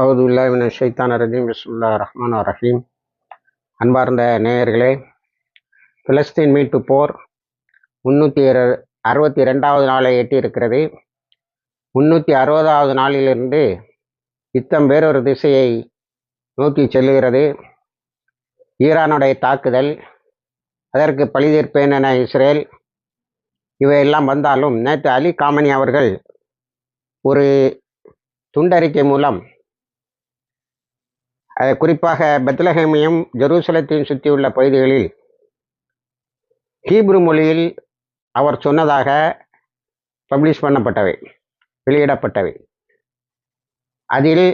அவுதுல்லாஹின் ஷைத்தான் ரஜீம். பிஸ்முல்லா ரஹ்மான் ரஹீம். அன்பார்ந்த நேயர்களே பிலஸ்தீன் மீட்பு போர் முன்னூற்றி அறுபத்தி ரெண்டாவது நாளை எட்டியிருக்கிறது. முன்னூற்றி அறுபதாவது நாளிலிருந்து யுத்தம் வேறொரு திசையை நோக்கி செல்லுகிறது. ஈரானுடைய தாக்குதல் அதற்கு பழிதீர்ப்பேன் என இஸ்ரேல் இவையெல்லாம் வந்தாலும் நேற்று அலி காமனி அவர்கள் ஒரு துண்டறிக்கை மூலம் குறிப்பாக பெத்லஹேமையும் ஜெருசலத்தையும் சுற்றியுள்ள பகுதிகளில் ஹீப்ரு மொழியில் அவர் சொன்னதாக பப்ளிஷ் பண்ணப்பட்டவை வெளியிடப்பட்டவை. அதில்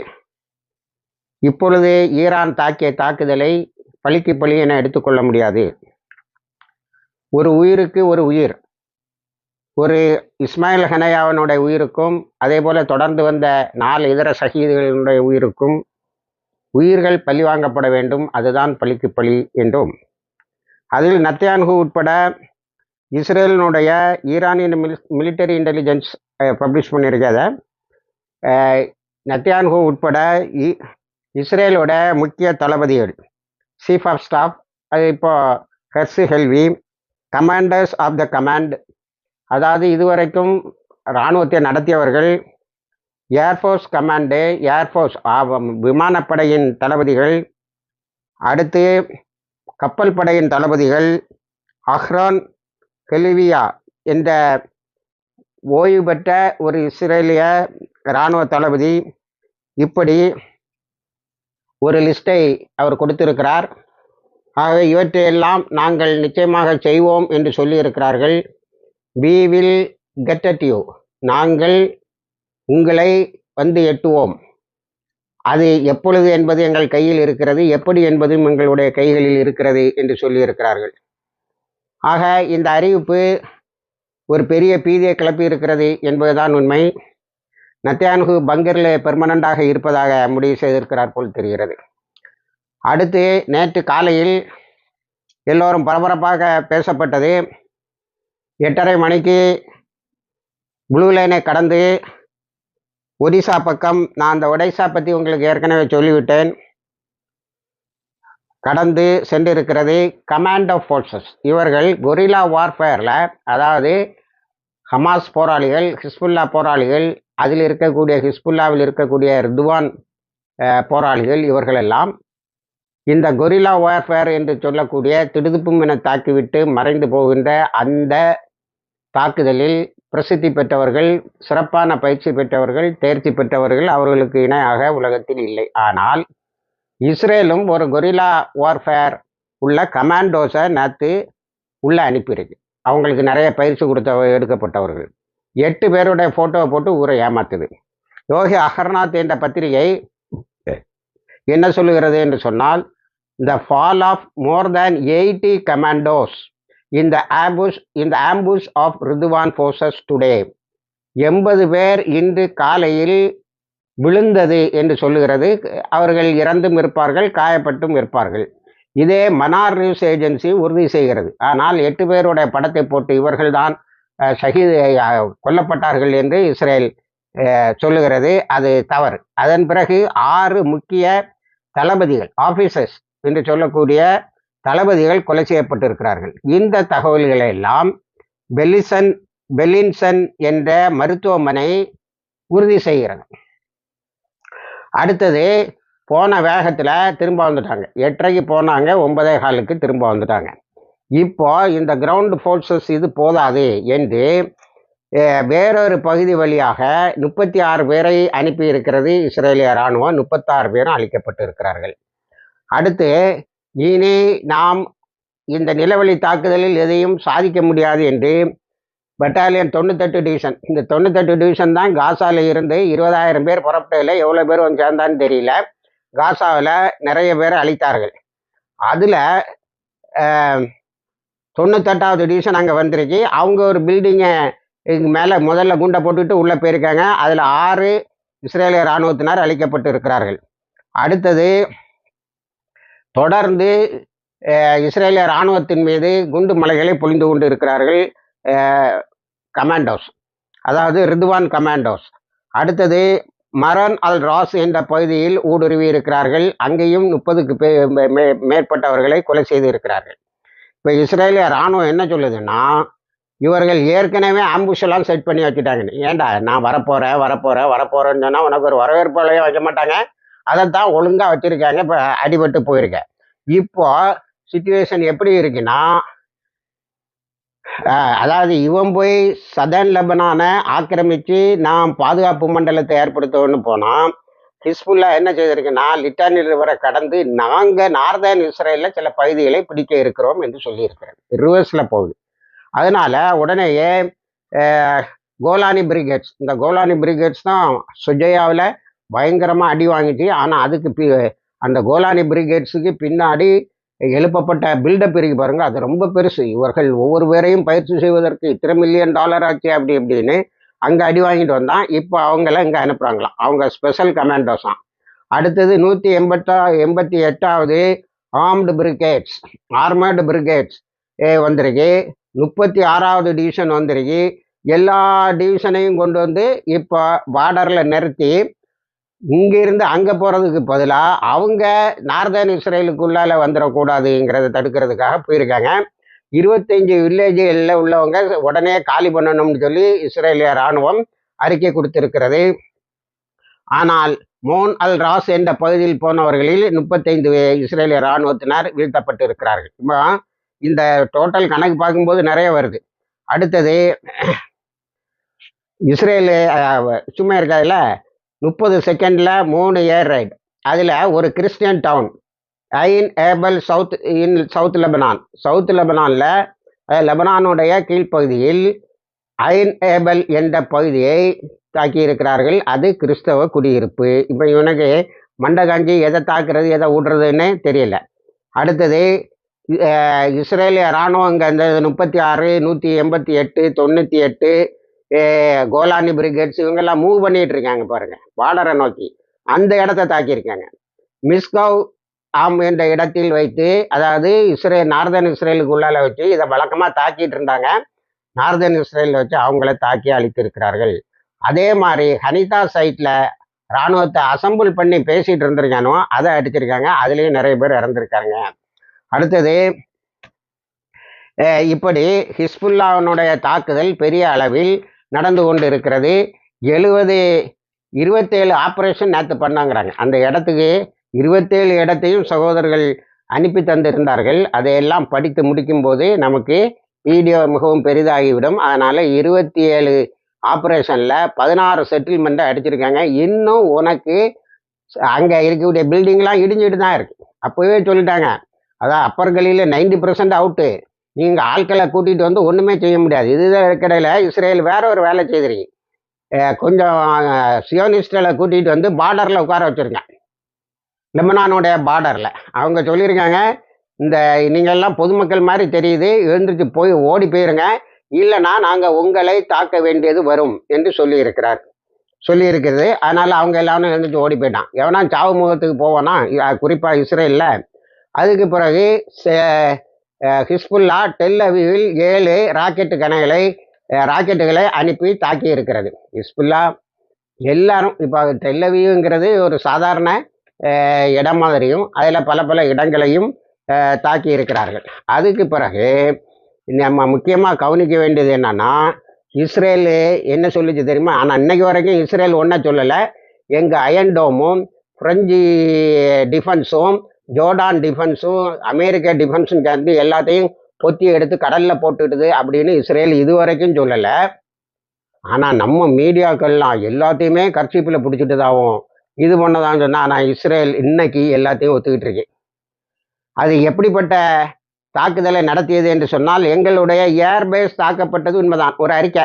இப்பொழுது ஈரான் தாக்கிய தாக்குதலை பழிக்கு பழி என எடுத்துக்கொள்ள முடியாது. ஒரு உயிருக்கு ஒரு உயிர் ஒரு இஸ்மாயில் ஹனையாவனுடைய உயிருக்கும் அதே போல தொடர்ந்து வந்த நாலு இதர சகிதிகளுடைய உயிருக்கும் உயிர்கள் பழி வாங்கப்பட வேண்டும் அதுதான் பழிக்கு பழி என்றும். அதில் நத்தியான்கு உட்பட இஸ்ரேலினுடைய Iranian mil military intelligence publish பண்ணியிருக்காத நத்தியான்கு உட்பட இ இஸ்ரேலோட முக்கிய தளபதிகள் சீஃப் ஆஃப் ஸ்டாஃப் அது இப்போ Herzi Halevi commanders of the command அதாவது இதுவரைக்கும் இராணுவத்தை நடத்தியவர்கள் ஏர்ஃபோர்ஸ் கமாண்டு ஏர்ஃபோர்ஸ் விமானப்படையின் தளபதிகள் அடுத்து கப்பல் படையின் தளபதிகள் அஹ்ரான் கெலிவியா என்ற ஓய்வு பெற்ற ஒரு இஸ்ரேலிய இராணுவ தளபதி இப்படி ஒரு லிஸ்ட்டை அவர் கொடுத்திருக்கிறார். ஆகவே இவற்றையெல்லாம் நாங்கள் நிச்சயமாக செய்வோம் என்று சொல்லியிருக்கிறார்கள். We will get at you நாங்கள் உங்களை வந்து எட்டுவோம். அது எப்பொழுது என்பது எங்கள் கையில் இருக்கிறது எப்படி என்பதும் எங்களுடைய கைகளில் இருக்கிறது என்று சொல்லியிருக்கிறார்கள். ஆக இந்த அறிவிப்பு ஒரு பெரிய பீதியை கிளப்பி இருக்கிறது என்பதுதான் உண்மை. நத்தியான்கு பங்கரில் பெர்மனண்டாக இருப்பதாக முடிவு செய்திருக்கிறார் போல் தெரிகிறது. அடுத்து நேற்று காலையில் எல்லோரும் பரபரப்பாக பேசப்பட்டது. எட்டரை மணிக்கு ப்ளூ லைனை கடந்து ஒடிசா பக்கம் நான் அந்த ஒடிசா பற்றி உங்களுக்கு ஏற்கனவே சொல்லிவிட்டேன். கடந்து சென்றிருக்கிறது கமாண்ட் ஆஃப் ஃபோர்ஸஸ் இவர்கள் கொரிலா வார்ஃபேரில் அதாவது ஹமாஸ் போராளிகள் ஹிஸ்புல்லா போராளிகள் அதில் இருக்கக்கூடிய ஹிஸ்புல்லாவில் இருக்கக்கூடிய ரிதுவான் போராளிகள் இவர்களெல்லாம் இந்த கொரிலா வார்ஃபேர் என்று சொல்லக்கூடிய திடுதுப்பும் என தாக்கிவிட்டு மறைந்து போகின்ற அந்த தாக்குதலில் பிரசித்தி பெற்றவர்கள் சிறப்பான பயிற்சி பெற்றவர்கள் தேர்ச்சி பெற்றவர்கள் அவர்களுக்கு இணையாக உலகத்தில் இல்லை. ஆனால் இஸ்ரேலும் ஒரு கொரிலா வார்ஃபேர் உள்ள கமாண்டோஸை நேற்று உள்ளே அனுப்பியிருக்கு. அவங்களுக்கு நிறைய பயிற்சி கொடுத்த எடுக்கப்பட்டவர்கள். எட்டு பேருடைய ஃபோட்டோவை போட்டு ஊரை ஏமாத்துது. யோகி அகர்நாத் என்ற பத்திரிகை என்ன சொல்லுகிறது என்று சொன்னால் the fall of more than eighty commandos இந்த ஆம்புஷ் இந்த ambush of Ridwan forces today எண்பது பேர் இன்று காலையில் விழுந்தது என்று சொல்லுகிறது. அவர்கள் இறந்தும் இருப்பார்கள் காயப்பட்டும் இருப்பார்கள். இதே மனார் நியூஸ் ஏஜென்சி உறுதி செய்கிறது. ஆனால் எட்டு பேருடைய படத்தை போட்டு இவர்கள்தான் ஷஹீத் கொல்லப்பட்டார்கள் என்று இஸ்ரேல் சொல்லுகிறது. அது தவறு. அதன் பிறகு ஆறு முக்கிய தளபதிகள் ஆஃபீஸர்ஸ் என்று சொல்லக்கூடிய தளபதிகள் கொலை செய்யப்பட்டிருக்கிறார்கள். இந்த தகவல்களை எல்லாம் பெல்லிசன் பெல்லின்சன் என்ற மருத்துவமனை உறுதி செய்கிறது. அடுத்தது போன வேகத்தில் திரும்ப வந்துட்டாங்க. எட்டரைக்கு போனாங்க ஒன்பதே காலுக்கு திரும்ப வந்துட்டாங்க. இப்போ இந்த கிரவுண்ட் ஃபோர்ஸஸ் இது போதாது என்று வேறொரு பகுதி வழியாக முப்பத்தி ஆறு பேரை அனுப்பி இருக்கிறது இஸ்ரேலிய இராணுவம். முப்பத்தாறு பேரும் அழிக்கப்பட்டு இருக்கிறார்கள் அடுத்து இனி நாம் இந்த நிலவழி தாக்குதலில் எதையும் சாதிக்க முடியாது என்று பெட்டாலியன் தொண்ணூத்தெட்டு டிவிஷன் இந்த தொண்ணூத்தெட்டு டிவிஷன் தான் காசாவில் இருந்து இருபதாயிரம் பேர் புறப்பட்டதில் எவ்வளோ பேர் வந்து சேர்ந்தான்னு தெரியல. காசாவில் நிறைய பேர் அழித்தார்கள். அதில் தொண்ணூத்தெட்டாவது டிவிஷன் அங்கே வந்திருக்கு. அவங்க ஒரு பில்டிங்கை இதுக்கு மேலே முதல்ல குண்டை போட்டுட்டு உள்ளே போயிருக்காங்க. அதில் ஆறு இஸ்ரேலிய இராணுவத்தினர் அழிக்கப்பட்டு இருக்கிறார்கள் அடுத்தது தொடர்ந்து இஸ்ரேலிய இராணுவத்தின் மீது குண்டு மலைகளை பொழிந்து கொண்டு இருக்கிறார்கள் கமாண்டோஸ். அதாவது ரிதுவான் கமாண்டோஸ். அடுத்தது மரன் அல் ராஸ் என்ற பகுதியில் ஊடுருவி இருக்கிறார்கள். அங்கேயும் முப்பதுக்கு பே மே- மே- மேற்பட்டவர்களை கொலை செய்து இருக்கிறார்கள். இப்போ இஸ்ரேலிய ராணுவம் என்ன சொல்லுதுன்னா இவர்கள் ஏற்கனவே ஆம்புஷெல்லாம் செட் பண்ணி வச்சுட்டாங்க. ஏன்டா நான் வரப்போகிறேன் வரப்போகிறேன் வரப்போகிறேன்னு சொன்னால் உனக்கு ஒரு வரவேற்புலையும் வைக்க மாட்டாங்க. அதை தான் ஒழுங்காக வச்சுருக்காங்க இப்போ அடிபட்டு போயிருக்கேன் இப்போ சுச்சுவேஷன் எப்படி இருக்குன்னா அதாவது இவன் போய் சதன் லெபனானை ஆக்கிரமித்து நாம் பாதுகாப்பு மண்டலத்தை ஏற்படுத்தோன்னு போனால் ஹிஸ்புல்லா என்ன செய்திருக்குன்னா லிட்டானி ரிவரை கடந்து நாங்கள் நார்தர்ன் இஸ்ரேலில் சில பகுதிகளை பிடிக்க இருக்கிறோம் என்று சொல்லியிருக்கிறேன் ரிவர்ஸில் போகுது. அதனால் உடனேயே கோலானி பிரிகேட்ஸ் இந்த கோலானி பிரிகேட்ஸ் தான் சுஜயாவில் பயங்கரமாக அடி வாங்கிச்சு ஆனால் அதுக்கு பி- அந்த கோலானி பிரிகேட்ஸுக்கு பின்னாடி எழுப்பப்பட்ட பில்டப் இருக்கு பாருங்கள் அது ரொம்ப பெருசு. இவர்கள் ஒவ்வொரு பேரையும் பயிற்சி செய்வதற்கு இத்தனை மில்லியன் டாலர் ஆச்சு அப்படி இப்படின்னு அங்கே அடி வாங்கிட்டு வந்தான். இப்போ அவங்கள இங்கே அனுப்புகிறாங்களாம் அவங்க ஸ்பெஷல் கமாண்டோஸாம் அடுத்தது நூற்றி எண்பத்தா எண்பத்தி எட்டாவது ஆர்ம்டு பிரிகேட்ஸ் ஆர்மர்டு பிரிகேட்ஸ் வந்திருக்கு. முப்பத்தி ஆறாவது டிவிஷன் வந்திருக்கு. எல்லா டிவிஷனையும் கொண்டு வந்து இப்போ பார்டரில் நிறுத்தி இங்கிருந்து அங்கே போகிறதுக்கு பதிலாக அவங்க நார்தன் இஸ்ரேலுக்குள்ளால வந்துடக்கூடாதுங்கிறத தடுக்கிறதுக்காக போயிருக்காங்க. இருபத்தஞ்சு வில்லேஜில் உள்ளவங்க உடனே காலி பண்ணணும்னு சொல்லி இஸ்ரேலிய ராணுவம் அறிக்கை கொடுத்திருக்கிறது. ஆனால் மோன் அல் ராஸ் என்ற பகுதியில் போனவர்களில் முப்பத்தைந்து இஸ்ரேலிய இராணுவத்தினர் வீழ்த்தப்பட்டு இருக்கிறார்கள் இப்போ இந்த டோட்டல் கணக்கு பார்க்கும்போது நிறைய வருது. அடுத்தது இஸ்ரேலு சும்மா இருக்காதுல்ல? முப்பது செகண்டில் மூணு ஏர் ரைடு அதில் ஒரு Christian town Ain Ebel south in south Lebanon south லெபனானில் லெபனானுடைய கீழ்ப்பகுதியில் ஐன் ஏபல் என்ற பகுதியை தாக்கியிருக்கிறார்கள். அது கிறிஸ்தவ குடியிருப்பு. இப்போ இவனுக்கு மண்டகாஞ்சி எதை தாக்குறது எதை விடுறதுன்னு தெரியல. அடுத்தது இஸ்ரேலிய இராணுவம் இங்கே இந்த முப்பத்தி ஆறு நூற்றி எண்பத்தி எட்டு தொண்ணூற்றி எட்டு கோலானி பிரிகேட்ஸ் இவங்கெல்லாம் மூவ் பண்ணிட்டு இருக்காங்க பாருங்க. பார்டரை நோக்கி. அந்த இடத்த தாக்கியிருக்காங்க. மிஸ்கவ் ஆம் என்ற இடத்தில் வைத்து அதாவது இஸ்ரேல் நார்தன் இஸ்ரேலுக்கு உள்ளால வச்சு இதை வழக்கமாக தாக்கிட்டு இருந்தாங்க நார்தன் இஸ்ரேலில் வச்சு அவங்கள தாக்கி அழித்திருக்கிறார்கள். அதே மாதிரி ஹனிதா சைட்டில் இராணுவத்தை அசம்பிள் பண்ணி பேசிட்டு இருந்திருக்கானோ அதை அடிச்சிருக்காங்க. அதுலேயும் நிறைய பேர் இறந்துருக்காங்க. அடுத்தது இப்படி ஹிஸ்புல்லாவினுடைய தாக்குதல் பெரிய அளவில் நடந்து கொண்டு இருக்கிறது எழுபது இருபத்தேழு ஆப்ரேஷன் நேற்று பண்ணாங்கிறாங்க. அந்த இடத்துக்கு இருபத்தேழு இடத்தையும் சகோதரர்கள் அனுப்பி தந்திருந்தார்கள். அதையெல்லாம் படித்து முடிக்கும்போது நமக்கு வீடியோ மிகவும் பெரிதாகிவிடும். அதனால் இருபத்தி ஏழு ஆப்ரேஷனில் பதினாறு செட்டில்மெண்ட்டை அடிச்சிருக்காங்க. இன்னும் உனக்கு அங்கே இருக்கக்கூடிய பில்டிங்லாம் இடிஞ்சிட்டு தான் இருக்கு. அப்போவே சொல்லிட்டாங்க. அதான் அப்பர்களில் நைன்டி பர்சன்ட் அவுட்டு நீங்கள் ஆட்களை கூட்டிகிட்டு வந்து ஒன்றுமே செய்ய முடியாது. இதுதான் கடையில் இஸ்ரேல் வேற ஒரு வேலை செய்துறீங்க கொஞ்சம் சியோனிஸ்டலை கூட்டிகிட்டு வந்து பார்டரில் உட்கார வச்சுருங்க. லெபனானுடைய பார்டரில் அவங்க சொல்லியிருக்காங்க இந்த நீங்கள்லாம் பொதுமக்கள் மாதிரி தெரியுது எழுந்திரிச்சு போய் ஓடி போயிருங்க. இல்லைன்னா நாங்கள் உங்களை தாக்க வேண்டியது வரும் என்று சொல்லியிருக்கிறார். சொல்லியிருக்கிறது. அதனால் அவங்க எல்லாரும் எழுந்திரிச்சு ஓடி போயிட்டான். எவனா சாவு முகத்துக்கு போவானா? குறிப்பாக இஸ்ரேலில். அதுக்கு பிறகு ஹிஸ்புல்லா டெல் அவிவில் ஏழு ராக்கெட்டு கணைகளை ராக்கெட்டுகளை அனுப்பி தாக்கி இருக்கிறது ஹிஸ்புல்லா எல்லாரும் இப்போ டெல்லவியுங்கிறது ஒரு சாதாரண இடம் மாதிரியும் அதில் பல பல இடங்களையும் தாக்கி இருக்கிறார்கள் அதுக்கு பிறகு நம்ம முக்கியமாக கவனிக்க வேண்டியது என்னன்னா இஸ்ரேலு என்ன சொல்லிச்சு தெரியுமா? ஆனால் இன்னைக்கு வரைக்கும் இஸ்ரேல் ஒன்றா சொல்லலை. எங்கள் அயன்டோமும் ஃப்ரெஞ்சு டிஃபென்ஸும் ஜோர்டான் டிஃபென்ஸும் அமெரிக்க டிஃபென்ஸும் சேர்ந்து எல்லாத்தையும் பொத்தி எடுத்து கடலில் போட்டுடுது அப்படின்னு இஸ்ரேல் இது வரைக்கும் சொல்லலை. ஆனால் நம்ம மீடியாக்கள்லாம் எல்லாத்தையுமே கர்ச்சீப்பில் பிடிச்சிட்டுதாவும் இது பண்ணதான்னு சொன்னால் ஆனால் இஸ்ரேல் இன்னைக்கு எல்லாத்தையும் ஒத்துக்கிட்டு இருக்கு. அது எப்படிப்பட்ட தாக்குதலை நடத்தியது என்று சொன்னால் எங்களுடைய ஏர்பேஸ் தாக்கப்பட்டது உண்மைதான். ஒரு அறிக்கை.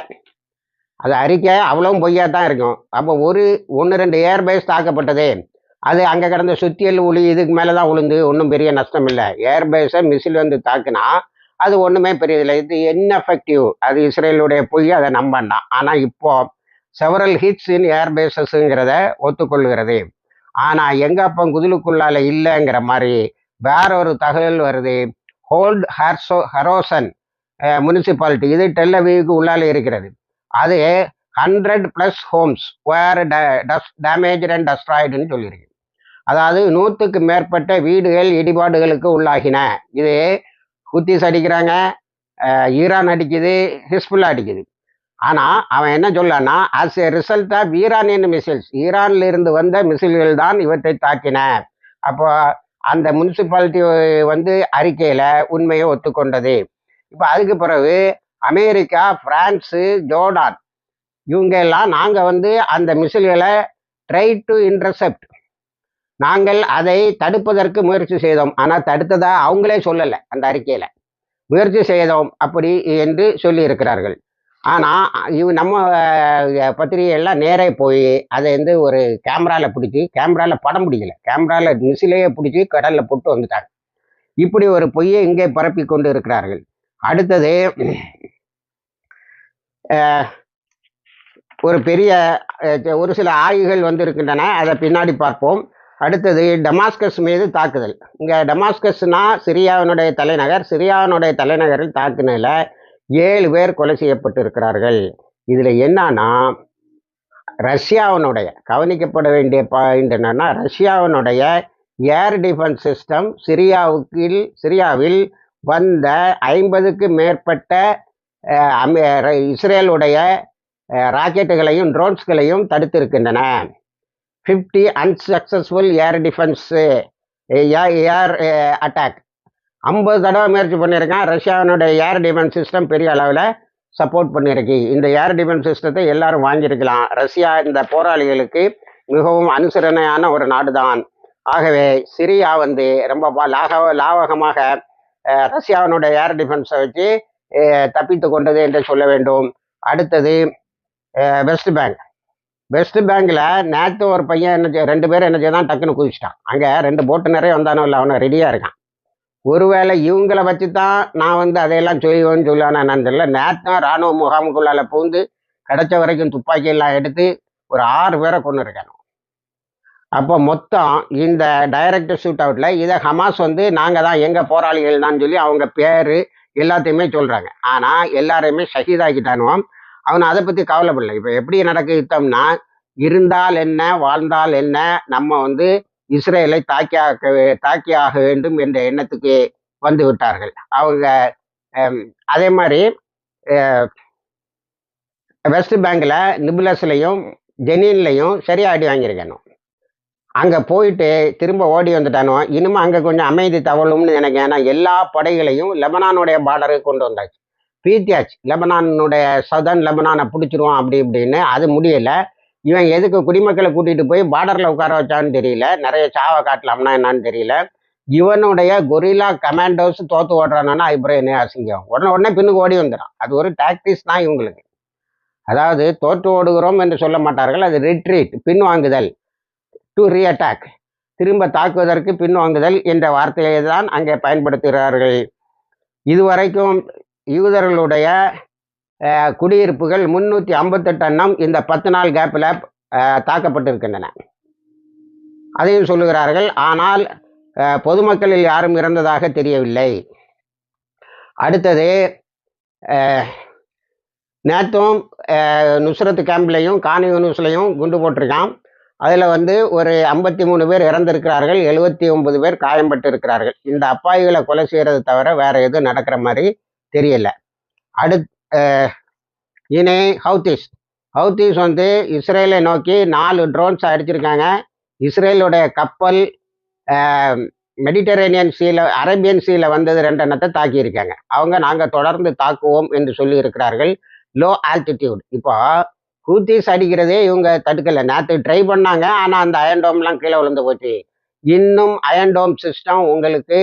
அது அறிக்கை அவ்வளவும் பொய்யா தான் இருக்கும். அப்போ ஒரு ஒன்று ரெண்டு ஏர்பேஸ் தாக்கப்பட்டது அது அங்கே கிடந்த சுத்தியல் ஒளி இதுக்கு மேலே தான் உளுந்து ஒன்றும் பெரிய நஷ்டம் இல்லை ஏர்பேஸை மிசில் வந்து தாக்குனா அது ஒன்றுமே பெரியதில்லை. இது இன்எஃபெக்டிவ் அது இஸ்ரேலுடைய பொய் அதை நம்பண்டாம் ஆனால் இப்போ செவரல் ஹிட்ஸ் இன் ஏர்பேஸஸுங்கிறத ஒத்துக்கொள்கிறது. ஆனால் எங்க அப்போ குதிலுக்குள்ளால இல்லைங்கிற மாதிரி வேற ஒரு தகவல் வருது. ஹோல்ட் ஹர்சோ ஹரோசன் முனிசிபாலிட்டி இது டெல்லவிக்கு உள்ளாலே இருக்கிறது. அது hundred plus homes were damage and டஸ்ட்ராய்டுன்னு சொல்லியிருக்கு அதாவது நூற்றுக்கு மேற்பட்ட வீடுகள் இடிபாடுகளுக்கு உள்ளாகின. இது ஹூத்திஸ் அடிக்கிறாங்க ஈரான் அடிக்குது ஹிஸ்புல்லா அடிக்குது. ஆனால் அவன் என்ன சொல்லான்னா as a result of Iranian missiles ஈரானில் இருந்து வந்த மிசைல்கள் தான் இவற்றை தாக்கின. அப்போ அந்த முனிசிபாலிட்டி வந்து அறிக்கையில் உண்மையை ஒத்துக்கொண்டது. இப்போ அதுக்கு பிறகு அமெரிக்கா பிரான்ஸு ஜோர்டான் இவங்க எல்லாம் நாங்கள் வந்து அந்த மிசில்களை ட்ரை டு இன்டர்செப்ட் நாங்கள் அதை தடுப்பதற்கு முயற்சி செய்தோம். ஆனால் தடுத்ததா அவங்களே சொல்லலை அந்த அறிக்கையில். முயற்சி செய்தோம் அப்படி என்று சொல்லியிருக்கிறார்கள். ஆனால் இவ நம்ம பத்திரிகையெல்லாம் நேரே போய் அதை வந்து ஒரு கேமராவில் பிடிச்சி கேமராவில் படம் பிடிக்கல. கேமராவில் மிசிலையே பிடிச்சி கடலில் போட்டு வந்துட்டாங்க. இப்படி ஒரு பொய்யை இங்கே பரப்பி கொண்டு இருக்கிறார்கள். அடுத்தது ஒரு பெரிய ஒரு சில ஆய்வுகள் வந்து இருக்கின்றன அதை பின்னாடி பார்ப்போம். அடுத்தது டமாஸ்கஸ் மீது தாக்குதல். இங்கே டமாஸ்கஸ்னா சிரியாவினுடைய தலைநகர். சிரியாவினுடைய தலைநகரில் தாக்குனதில் ஏழு பேர் கொலை செய்யப்பட்டு இருக்கிறார்கள் இதில் என்னன்னா ரஷ்யாவினுடைய கவனிக்கப்பட வேண்டிய பாயிண்ட் என்னன்னா ரஷ்யாவினுடைய ஏர் டிஃபென்ஸ் சிஸ்டம் சிரியாவுக்கு சிரியாவில் வந்த ஐம்பதுக்கு மேற்பட்ட அஹ், ர- இஸ்ரேலுடைய ராக்கெட்டுகளையும் ட்ரோன்ஸ்களையும் தடுத்திருக்கின்றன. Fifty unsuccessful air defence air attack ஐம்பது தடவை முயற்சி பண்ணியிருக்கான். ரஷ்யாவினுடைய ஏர் டிஃபென்ஸ் சிஸ்டம் பெரிய அளவில் சப்போர்ட் பண்ணியிருக்கு. இந்த ஏர் டிஃபென்ஸ் சிஸ்டத்தை எல்லாரும் வாங்கியிருக்கலாம். ரஷ்யா இந்த போராளிகளுக்கு மிகவும் அனுசரணையான ஒரு நாடு தான் ஆகவே சிரியா வந்து ரொம்ப லாக லாவகமாக ரஷ்யாவினுடைய ஏர் டிஃபென்ஸை வச்சு தப்பித்து கொண்டது என்று சொல்ல வேண்டும். அடுத்தது வெஸ்ட் பேங்க் வெஸ்ட் பேங்கில் நேற்று ஒரு பையன் என்ன செய்- ரெண்டு பேரும் என்ன செய்தான் டக்குன்னு குதிச்சிட்டான். அங்கே ரெண்டு போட்டு நிறைய வந்தானோ இல்லை அவனை ரெடியாக இருக்கான். ஒருவேளை இவங்கள வச்சு தான் நான் வந்து அதையெல்லாம் செய்வேன்னு சொல்லுவானா நான் தெரியல. நேற்று ராணுவ முகாமுக்குள்ளால பூந்து கிடைச்ச வரைக்கும் துப்பாக்கியெல்லாம் எடுத்து ஒரு ஆறு பேரை கொண்டு இருக்காங்க அப்போ மொத்தம் இந்த டைரக்ட் ஷூட் அவுட்டில் இதை ஹமாஸ் வந்து நாங்கள் தான் எங்கள் போராளிகள் தான் சொல்லி அவங்க பேர் எல்லாத்தையுமே சொல்கிறாங்க ஆனால் எல்லாரையுமே ஷஹீதாக்கிட்டானுவோம். அவன் அதை பற்றி கவலைப்படல. இப்போ எப்படி நடக்க யுத்தம்னா இருந்தால் என்ன வாழ்ந்தால் என்ன நம்ம வந்து இஸ்ரேலை தாக்கி ஆக்க வே- தாக்கி ஆக வேண்டும் என்ற எண்ணத்துக்கு வந்து விட்டார்கள். அவங்க அதே மாதிரி வெஸ்ட் பேங்க்ல நிபுலஸ்லையும் ஜெனீன்லையும் சரியா அடி வாங்கியிருக்கணும் அங்கே போயிட்டு திரும்ப ஓடி வந்துட்டானோ? இனிமே அங்கே கொஞ்சம் அமைதி தவழும்னு எனக்கு ஏன்னா எல்லா படைகளையும் லெபனானுடைய பார்டருக்கு கொண்டு வந்தாச்சு. பீத்தியாச்சு. லெபனானுடைய சதன் லெபனானை பிடிச்சிருவான் அப்படி இப்படின்னு அது முடியலை. இவன் எதுக்கு குடிமக்களை கூட்டிகிட்டு போய் பார்டரில் உட்கார வச்சான்னு தெரியல. நிறைய சாவை காட்டலாம்னா என்னன்னு தெரியல. இவனுடைய கொரில்லா கமாண்டோஸ் தோத்து ஓடுறானா அப்புறம் என்ன அசிங்கம். உடனே உடனே பின்னுக்கு ஓடி வந்துடும் அது ஒரு டாக்டிஸ் தான் இவங்களுக்கு. அதாவது தோற்று ஓடுகிறோம் என்று சொல்ல மாட்டார்கள். அது ரிட்ரீட் பின்வாங்குதல் டு ரீஅட்டாக் திரும்ப தாக்குவதற்கு பின்வாங்குதல் என்ற வார்த்தையை தான் அங்கே பயன்படுத்துகிறார்கள். இதுவரைக்கும் யூதர்களுடைய குடியிருப்புகள் முன்னூற்றி ஐம்பத்தெட்டு எண்ணம் இந்த பத்து நாள் கேப்பில் தாக்கப்பட்டிருக்கின்றன. அதையும் சொல்லுகிறார்கள் ஆனால் பொதுமக்களில் யாரும் இறந்ததாக தெரியவில்லை. அடுத்தது நேற்றும் நுஸ்ரத் கேம்ப்லேயும் கானி யூனிஸ்லையும் குண்டு போட்டிருக்கான் அதில் வந்து ஒரு ஐம்பத்தி மூணு பேர் இறந்திருக்கிறார்கள் எழுபத்தி ஒன்பது பேர் காயம்பட்டு இருக்கிறார்கள் இந்த அப்பாவிகளை கொலை செய்கிறது தவிர வேறு எதுவும் நடக்கிற மாதிரி தெரியல. அடுத் இனி ஹவுதிஸ் ஹவுதிஸ் வந்து இஸ்ரேலை நோக்கி நாலு ட்ரோன்ஸ் அடிச்சிருக்காங்க. இஸ்ரேலுடைய கப்பல் மெடிட்டரேனியன் சீல அரேபியன் சீல வந்தது ரெண்டு எண்ணத்தை தாக்கியிருக்காங்க. அவங்க நாங்கள் தொடர்ந்து தாக்குவோம் என்று சொல்லி இருக்கிறார்கள் லோ ஆல்டிடியூட் இப்போ ஹூத்திஸ் அடிக்கிறதே இவங்க தடுக்கலை. நேற்று ட்ரை பண்ணாங்க. ஆனால் அந்த அயன்டோம்லாம் கீழே விழுந்து போச்சு. இன்னும் அயன்டோம் சிஸ்டம் உங்களுக்கு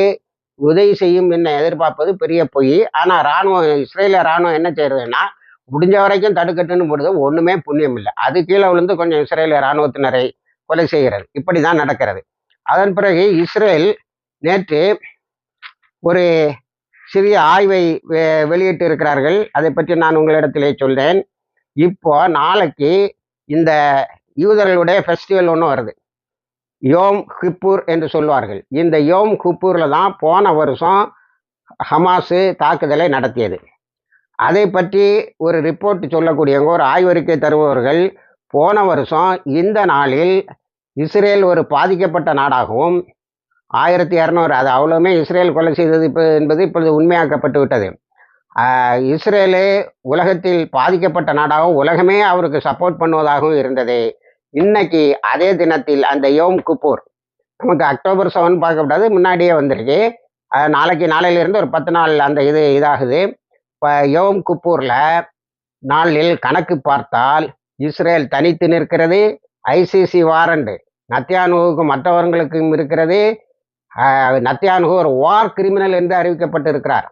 உதவி செய்யும் என்ன எதிர்பார்ப்பது பெரிய பொய். ஆனால் ராணுவம் இஸ்ரேலிய ராணுவம் என்ன செய்யறதுன்னா முடிஞ்ச வரைக்கும் தடுக்கட்டுன்னு போடுது. ஒன்றுமே புண்ணியம் இல்லை. அது கீழே விழுந்து கொஞ்சம் இஸ்ரேலிய ராணுவத்தினரை கொலை செய்கிறது. இப்படி தான் நடக்கிறது. அதன் பிறகு இஸ்ரேல் நேற்று ஒரு சிறிய ஆய்வை வெ- வெளியிட்டு இருக்கிறார்கள் அதை பற்றி நான் உங்களிடத்திலே சொல்றேன். இப்போ நாளைக்கு இந்த யூதர்களுடைய ஃபெஸ்டிவல் ஒன்று வருது. யோம் ஹிப்பூர் என்று சொல்வார்கள். இந்த யோம் ஹிப்பூரில் தான் போன வருஷம் ஹமாஸு தாக்குதலை நடத்தியது. அதை பற்றி ஒரு ரிப்போர்ட் சொல்லக்கூடியவங்க ஒரு ஆய்வறிக்கை தருபவர்கள் போன வருஷம் இந்த நாளில் இஸ்ரேல் ஒரு பாதிக்கப்பட்ட நாடாகவும் ஆயிரத்தி இரநூறு அது அவ்வளவுமே இஸ்ரேல் கொலை செய்தது இப்போ என்பது இப்பொழுது உண்மையாக்கப்பட்டு விட்டது. இஸ்ரேலு உலகத்தில் பாதிக்கப்பட்ட நாடாகவும் உலகமே அவருக்கு சப்போர்ட் பண்ணுவதாகவும் இருந்தது. இன்னைக்கு அதே தினத்தில் அந்த யோம் குப்பூர் நமக்கு அக்டோபர் செவன் பார்க்கக்கூடாது முன்னாடியே வந்திருக்கு. நாளைக்கு நாளையிலிருந்து ஒரு பத்து நாள் அந்த இது இதாகுது. இப்போ யோம் குப்பூரில் நாளில் கணக்கு பார்த்தால் இஸ்ரேல் தனித்து நிற்கிறது ஐசிசி வாரண்டு நத்தியானுகுக்கும் மற்றவர்களுக்கும் இருக்கிறது. நத்தியானுகு ஒரு வார் கிரிமினல் என்று அறிவிக்கப்பட்டிருக்கிறார்.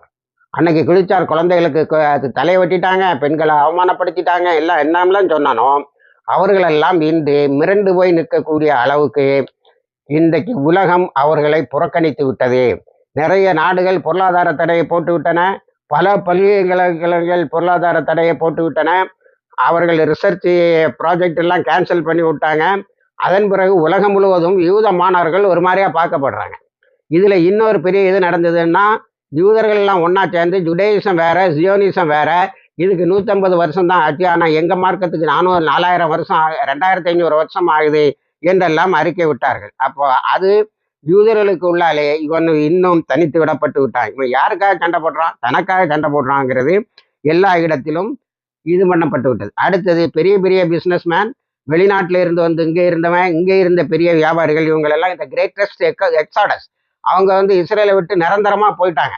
அன்னைக்கு குளிச்சார் குழந்தைகளுக்கு அது தலையை வெட்டிட்டாங்க பெண்களை அவமானப்படுத்திட்டாங்க எல்லாம் என்னம்லாம் சொன்னானோ அவர்களெல்லாம் இன்று மிரண்டு போய் நிற்கக்கூடிய அளவுக்கு இன்றைக்கு உலகம் அவர்களை புறக்கணித்து விட்டது. நிறைய நாடுகள் பொருளாதார தடையை போட்டு விட்டன. பல பல்கலைக்கழகங்கள் பொருளாதார தடையை போட்டு விட்டன. அவர்கள் ரிசர்ச் ப்ராஜெக்ட் எல்லாம் கேன்சல் பண்ணி விட்டாங்க. அதன் பிறகு உலகம் முழுவதும் யூத மாணவர்கள் ஒரு மாதிரியா பார்க்கப்படுறாங்க. இதுல இன்னொரு பெரிய இது நடந்ததுன்னா யூதர்கள் எல்லாம் ஒண்ணா சேர்ந்து ஜுடேயிசம் வேற ஜியோனிசம் வேற இதுக்கு நூற்றம்பது வருஷம் தான் ஆச்சு. ஆனால் எங்கள் மார்க்கத்துக்கு நானும் நாலாயிரம் வருஷம் ரெண்டாயிரத்தி ஐநூறு வருஷம் ஆகுது என்றெல்லாம் அறிக்கை விட்டார்கள். அப்போ அது யூதர்களுக்கு உள்ளாலே இவன் இன்னும் தனித்து விடப்பட்டு விட்டான். இவன் யாருக்காக சண்டை போடுறான் தனக்காக சண்டை போடுறாங்கிறது எல்லா இடத்திலும் இது பண்ணப்பட்டு விட்டது. அடுத்தது பெரிய பெரிய பிஸ்னஸ்மேன் வெளிநாட்டில் இருந்து வந்து இங்கே இருந்தவன் இங்கே இருந்த பெரிய வியாபாரிகள் இவங்களெல்லாம் இந்த கிரேட்டஸ்ட் எக்ஸாடஸ் அவங்க வந்து இஸ்ரேலை விட்டு நிரந்தரமா போயிட்டாங்க.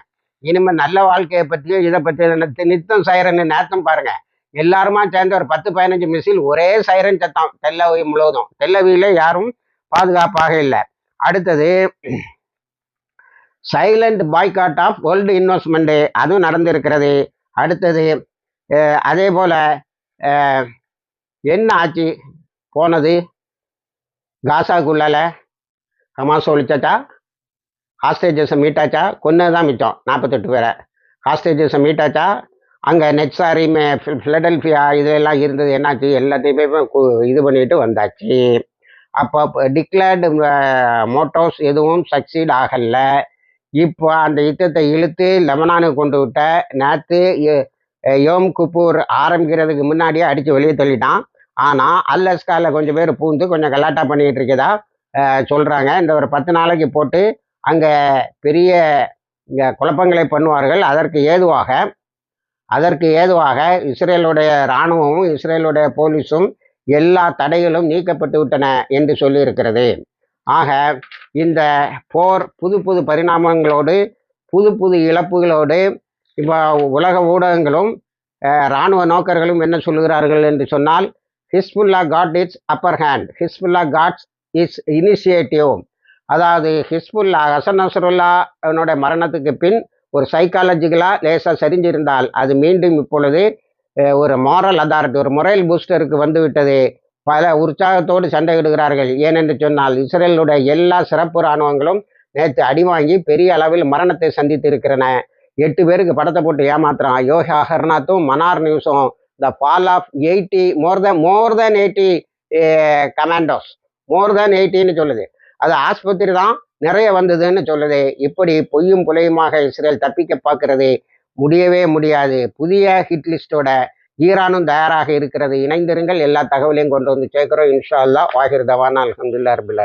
இனிமேல் நல்ல வாழ்க்கையை பற்றியும் இதை பற்றி நித்தம் சைரன் நேத்தம் பாருங்க. எல்லாருமா சேர்ந்து ஒரு பத்து பதினஞ்சு மிசில் ஒரே சைரன் சத்தம் தெல்லவி முழுவதும். தெல்லவியில யாரும் பாதுகாப்பாக இல்லை. அடுத்தது silent boycott of world investment அதுவும் நடந்திருக்கிறது. அடுத்தது அதே போல் என்ன ஆச்சு? போனது காசாக்குள்ளால ஹமாஸ் ஒழிச்சாச்சா ஹாஸ்டேஜஸை மீட்டாச்சா கொன்னது தான் மிச்சம் நாற்பத்தெட்டு பேரை. ஹாஸ்டேஜஸை மீட்டாச்சா அங்கே நெட்சாரி மே ஃபிலடெல்ஃபியா இதெல்லாம் இருந்தது என்னாச்சு? எல்லாத்தையுமே இது பண்ணிட்டு வந்தாச்சு. அப்போ டிக்ளேர்டு மோட்டோஸ் எதுவும் சக்சீட் ஆகலை. இப்போ அந்த யுத்தத்தை இழுத்து லெமனானு கொண்டு விட்ட நேற்று யோம் குப்பூர் ஆரம்பிக்கிறதுக்கு முன்னாடியே அடித்து வெளியே தள்ளிட்டான். ஆனால் அல்லஸ்காவில் கொஞ்சம் பேர் பூந்து கொஞ்சம் கலாட்டா பண்ணிகிட்டு இருக்கதா சொல்கிறாங்க இந்த ஒரு பத்து நாளைக்கு போட்டு அங்கே பெரிய இங்க குழப்பங்களை பண்ணுவார்கள். அதற்கு ஏதுவாக அதற்கு ஏதுவாக இஸ்ரேலுடைய இராணுவமும் இஸ்ரேலுடைய போலீஸும் எல்லா தடைகளும் நீக்கப்பட்டு விட்டன என்று சொல்லியிருக்கிறது. ஆக இந்த போர் புது புது பரிணாமங்களோடு புது புது இழப்புகளோடு இப்போ உலக ஊடகங்களும் இராணுவ நோக்கர்களும் என்ன சொல்லுகிறார்கள் என்று சொன்னால் Hezbollah got its upper hand. Hezbollah gots is initiative. அதாவது ஹிஸ்புல்லா ஹசன் நசருல்லா அவனுடைய மரணத்துக்கு பின் ஒரு சைக்காலஜிக்கலாக லேசாக சரிஞ்சிருந்தால் அது மீண்டும் இப்பொழுது ஒரு மாரல் அதாரிட்டி ஒரு மொரல் பூஸ்டருக்கு வந்துவிட்டது. பல உற்சாகத்தோடு சண்டையிடுகிறார்கள். ஏனென்று சொன்னால் இஸ்ரேலுடைய எல்லா சிறப்பு இராணுவங்களும் நேற்று அடி வாங்கி பெரிய அளவில் மரணத்தை சந்தித்திருக்கிறன. எட்டு பேருக்கு படத்தை போட்டு ஏமாத்துறான். யோகா ஹர்நாத்தும் மனார் நியூஸும் the fall of eighty more than more than eighty commandos more than எயிட்டின்னு சொல்லுது. அது ஆஸ்பத்திரி தான் நிறைய வந்ததுன்னு சொல்லுது. இப்படி பொய்யும் புலையுமாக இஸ்ரேல் தப்பிக்க பார்க்கறது முடியவே முடியாது. புதிய ஹிட் லிஸ்டோட ஈரானும் தயாராக இருக்கிறது. இணைந்திருங்கள். எல்லா தகவலையும் கொண்டு வந்து சேர்க்கிறோம். இன்ஷா அல்லாஹ். வாகிர் தவானா. அல்ஹம்துலில்லாஹ் ரபில்